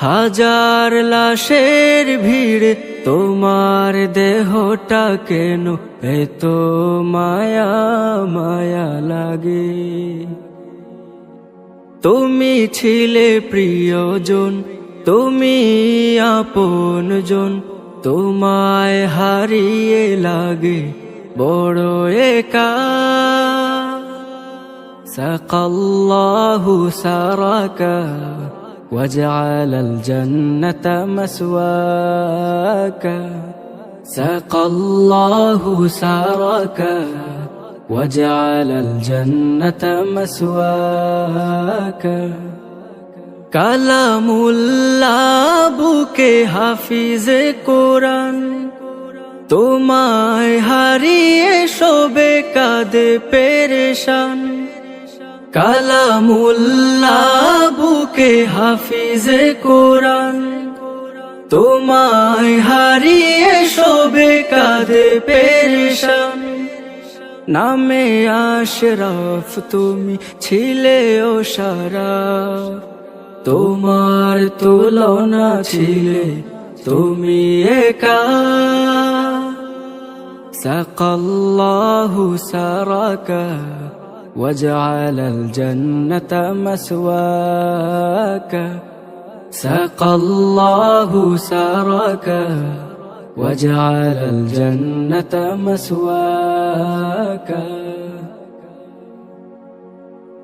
হাজার লাশের ভিড়, তোমার দেহটা কেন এত মায়া মায়া লাগে? তুমি ছিলে প্রিয়জন, তুমি আপন জন তোমায় হারিয়ে লাগে বড় একা। সাকাল্লাহু সারাকা। وجعل الجنة مسواك سقى الله سراك وجعل الجنة مسواك কালামুল্লাহ বুকে হাফিজে কোরআন তোমায় হারিয়ে শোবে কাঁদে পেরেশান কালামুল্লা বুকে হাফিজে কোরআন, তোমায় হারিয়ে শোবে কাঁধে পেরেশান। নামে আশরাফ তুমি ছিলে ও সারা তোমার তুলনা ছিলে তুমি একা। সকল্লাহু সারাকা وجعل الجنة مسواك سقى الله سراك وجعل الجنة مسواك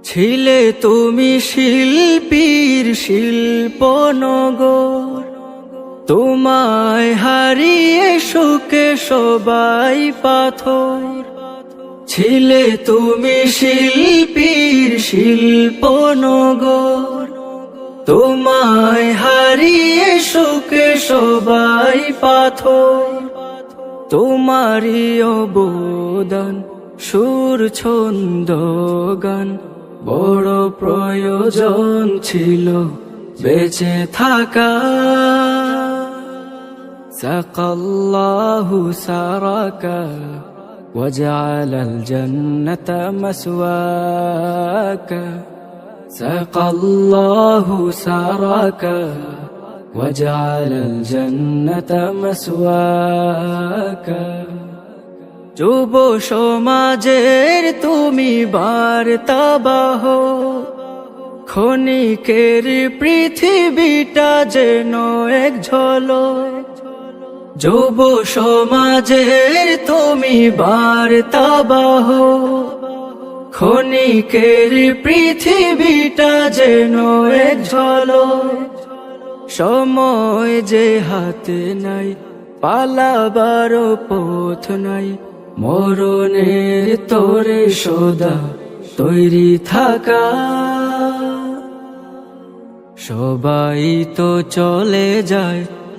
ছিলে তুমি শিল্পীর শিল্পনগর তোমায় হারিয়ে সুখে সবাই পাথর ছিলে তুমি শিল্পীর শিল্প নগর। তোমায় হারিয়ে সুখে সবাই পাথর। তোমারই অবদান সুর ছন্দ গান। বড় প্রয়োজন ছিল বেঁচে থাকা। সকল্লাহু সারাকা। وجعل الجنة مسواك سقى الله سراك وجعل الجنة مسواك যুব সমাজের তুমি বার্তাবাহ ক্ষণিকের পৃথিবীটা যেন এক ঝলক যুব সমাজের তুমি বার্তাবাহ। ক্ষণিকের পৃথিবীটা যেন এক ঝলক। সময় যে হাতে নাই, পালাবার পথ নাই। মরণের তোরে সদা তৈরি থাকা। সবাই তো চলে যায়